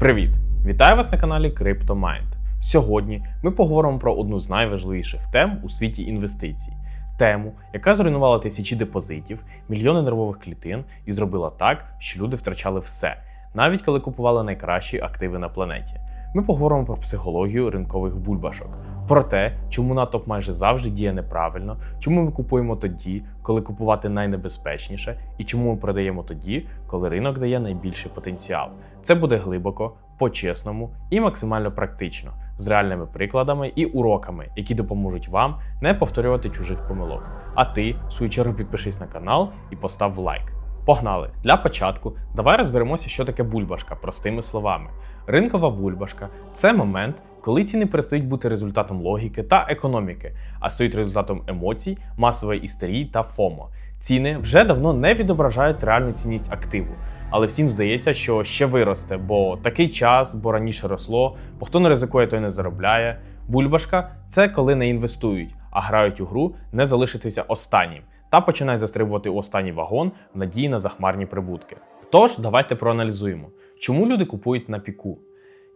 Привіт! Вітаю вас на каналі CryptoMind. Сьогодні ми поговоримо про одну з найважливіших тем у світі інвестицій. Тему, яка зруйнувала тисячі депозитів, мільйони нервових клітин і зробила так, що люди втрачали все, навіть коли купували найкращі активи на планеті. Ми поговоримо про психологію ринкових бульбашок, про те, чому натовп майже завжди діє неправильно, чому ми купуємо тоді, коли купувати найнебезпечніше, і чому ми продаємо тоді, коли ринок дає найбільший потенціал. Це буде глибоко, по-чесному і максимально практично, з реальними прикладами і уроками, які допоможуть вам не повторювати чужих помилок. А ти, в свою чергу, підпишись на канал і постав лайк. Погнали! Для початку давай розберемося, що таке бульбашка простими словами. Ринкова бульбашка це момент, коли ціни перестають бути результатом логіки та економіки, а стають результатом емоцій, масової істерії та ФОМО. Ціни вже давно не відображають реальну цінність активу, але всім здається, що ще виросте, бо такий час, бо раніше росло, бо хто не ризикує, той не заробляє. Бульбашка це коли не інвестують, а грають у гру не залишитися останнім та починають застрибувати у останній вагон в надії на захмарні прибутки. Тож давайте проаналізуємо, чому люди купують на піку.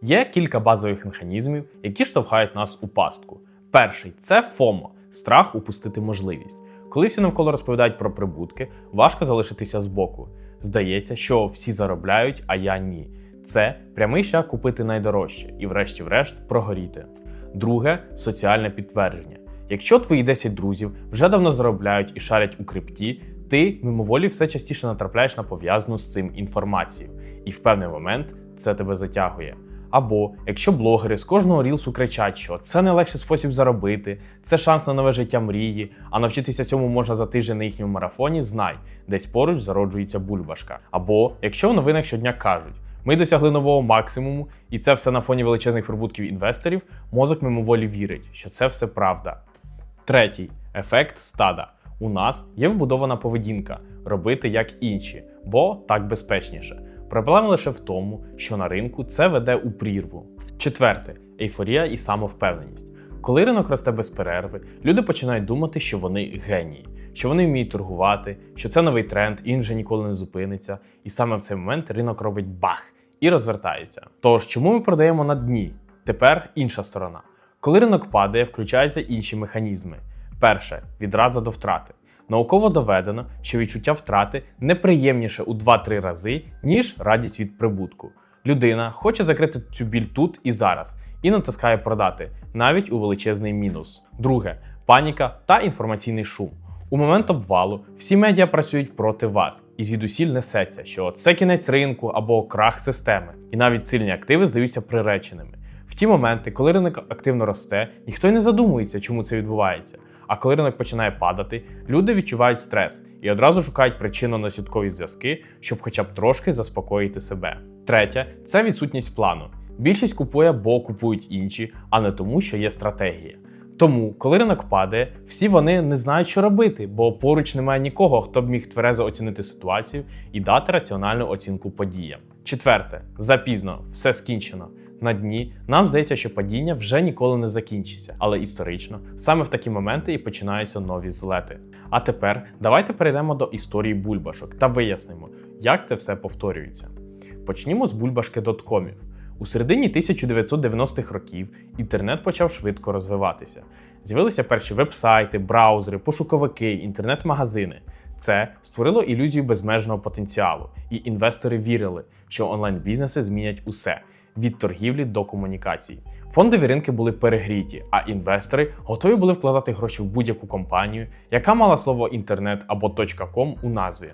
Є кілька базових механізмів, які штовхають нас у пастку. Перший це ФОМО страх упустити можливість. Коли всі навколо розповідають про прибутки, важко залишитися збоку. Здається, що всі заробляють, а я ні. Це прямий шлях купити найдорожче і, врешті-врешт, прогоріти. Друге соціальне підтвердження. Якщо твої 10 друзів вже давно заробляють і шарять у крипті, ти мимоволі все частіше натрапляєш на пов'язану з цим інформацію, і в певний момент це тебе затягує. Або якщо блогери з кожного рілсу кричать, що це найлегший спосіб заробити, це шанс на нове життя мрії, а навчитися цьому можна за тиждень на їхньому марафоні, знай, десь поруч зароджується бульбашка. Або якщо в новинах щодня кажуть, ми досягли нового максимуму, і це все на фоні величезних прибутків інвесторів, мозок мимоволі вірить, що це все правда. Третій ефект стада. У нас є вбудована поведінка робити як інші, бо так безпечніше. Проблема лише в тому, що на ринку це веде у прірву. Четверте ейфорія і самовпевненість. Коли ринок росте без перерви, люди починають думати, що вони генії, що вони вміють торгувати, що це новий тренд, і він вже ніколи не зупиниться. І саме в цей момент ринок робить бах і розвертається. Тож, чому ми продаємо на дні? Тепер інша сторона. Коли ринок падає, включаються інші механізми. Перше відразу до втрати. Науково доведено, що відчуття втрати неприємніше у 2-3 рази, ніж радість від прибутку. Людина хоче закрити цю біль тут і зараз і натискає продати, навіть у величезний мінус. Друге паніка та інформаційний шум. У момент обвалу всі медіа працюють проти вас, і звідусіль несеться, що це кінець ринку або крах системи, і навіть сильні активи здаються приреченими. В ті моменти, коли ринок активно росте, ніхто й не задумується, чому це відбувається. А коли ринок починає падати, люди відчувають стрес і одразу шукають причинно-наслідкові зв'язки, щоб хоча б трошки заспокоїти себе. Третє це відсутність плану. Більшість купує, бо купують інші, а не тому, що є стратегія. Тому, коли ринок падає, всі вони не знають, що робити, бо поруч немає нікого, хто б міг тверезо оцінити ситуацію і дати раціональну оцінку подіям. Четверте, запізно, все скінчено. На дні нам здається, що падіння вже ніколи не закінчиться, але історично саме в такі моменти і починаються нові злети. А тепер давайте перейдемо до історії бульбашок та вияснимо, як це все повторюється. Почнімо з бульбашки доткомів. У середині 1990-х років інтернет почав швидко розвиватися. З'явилися перші вебсайти, браузери, пошуковики, інтернет-магазини. Це створило ілюзію безмежного потенціалу, і інвестори вірили, що онлайн-бізнеси змінять усе від торгівлі до комунікацій. Фондові ринки були перегріті, а інвестори готові були вкладати гроші в будь-яку компанію, яка мала слово інтернет або .com у назві.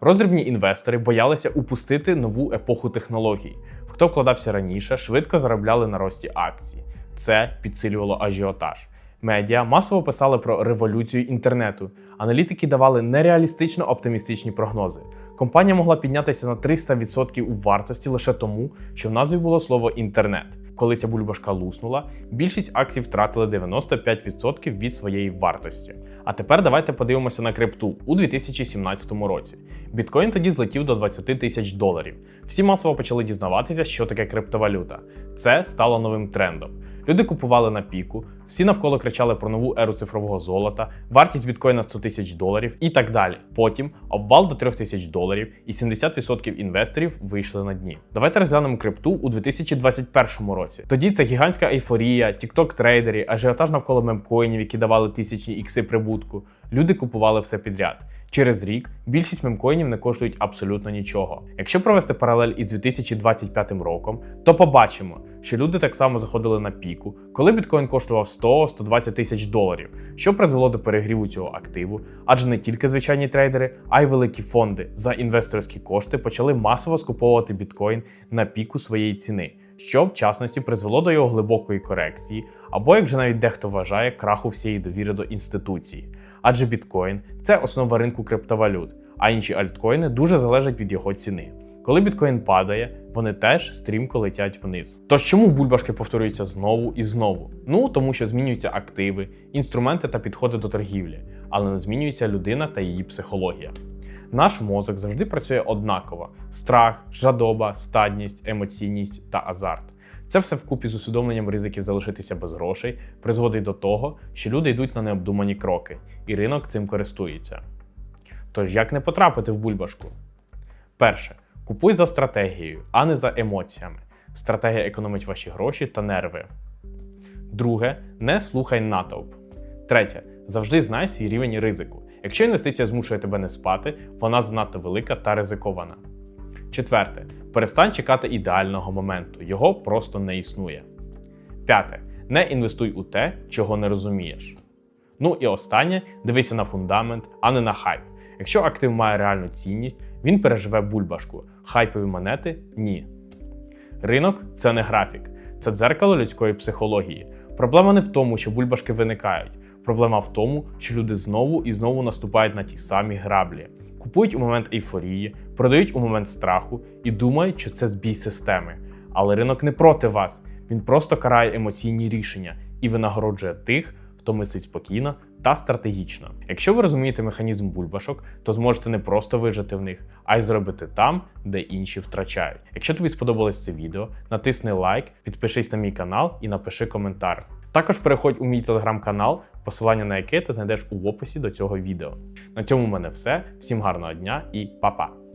Роздрібні інвестори боялися упустити нову епоху технологій. Хто вкладався раніше, швидко заробляли на рості акцій. Це підсилювало ажіотаж. Медіа масово писали про революцію інтернету. Аналітики давали нереалістично оптимістичні прогнози. Компанія могла піднятися на 300% у вартості лише тому, що в назві було слово інтернет. Коли ця бульбашка луснула, більшість акцій втратили 95% від своєї вартості. А тепер давайте подивимося на крипту у 2017 році. Біткоін тоді злетів до 20 тисяч доларів. Всі масово почали дізнаватися, що таке криптовалюта. Це стало новим трендом. Люди купували на піку, всі навколо кричали про нову еру цифрового золота, вартість біткоїна 100 тисяч доларів і так далі. Потім обвал до 3 тисяч доларів, і 70% інвесторів вийшли на дні. Давайте розглянемо крипту у 2021 році. Тоді це гігантська ейфорія, тікток трейдери, ажіотаж навколо мемкоїнів, які давали тисячні ікси прибутку. Люди купували все підряд. Через рік більшість мемкоїнів не коштують абсолютно нічого. Якщо провести паралель із 2025 роком, то побачимо, що люди так само заходили на піку, коли біткоін коштував 100-120 тисяч доларів, що призвело до перегріву цього активу, адже не тільки звичайні трейдери, а й великі фонди за інвесторські кошти почали масово скуповувати біткоін на піку своєї ціни. Що в частності призвело до його глибокої корекції, або як вже навіть дехто вважає, краху всієї довіри до інституції. Адже біткоін це основа ринку криптовалют, а інші альткоїни дуже залежать від його ціни. Коли біткоін падає, вони теж стрімко летять вниз. Тож чому бульбашки повторюються знову і знову? Ну тому що змінюються активи, інструменти та підходи до торгівлі, але не змінюється людина та її психологія. Наш мозок завжди працює однаково: страх, жадоба, стадність, емоційність та азарт. Це все вкупі з усвідомленням ризиків залишитися без грошей призводить до того, що люди йдуть на необдумані кроки, і ринок цим користується. Тож як не потрапити в бульбашку? Перше. Купуй за стратегією, а не за емоціями. Стратегія економить ваші гроші та нерви. Друге, не слухай натовп. Третє. Завжди знай свій рівень ризику. Якщо інвестиція змушує тебе не спати, вона занадто велика та ризикована. Четверте. Перестань чекати ідеального моменту. Його просто не існує. П'яте. Не інвестуй у те, чого не розумієш. Ну і останнє дивися на фундамент, а не на хайп. Якщо актив має реальну цінність, він переживе бульбашку. Хайпові монети ні. Ринок це не графік, це дзеркало людської психології. Проблема не в тому, що бульбашки виникають. Проблема в тому, що люди знову і знову наступають на ті самі граблі, купують у момент ейфорії, продають у момент страху і думають, що це збій системи. Але ринок не проти вас, він просто карає емоційні рішення і винагороджує тих, хто мислить спокійно та стратегічно. Якщо ви розумієте механізм бульбашок, то зможете не просто вижити в них, а й зробити там, де інші втрачають. Якщо тобі сподобалось це відео, натисни лайк, підпишись на мій канал і напиши коментар. Також переходь у мій телеграм-канал, посилання на яке ти знайдеш у описі до цього відео. На цьому в мене все. Всім гарного дня і па-па!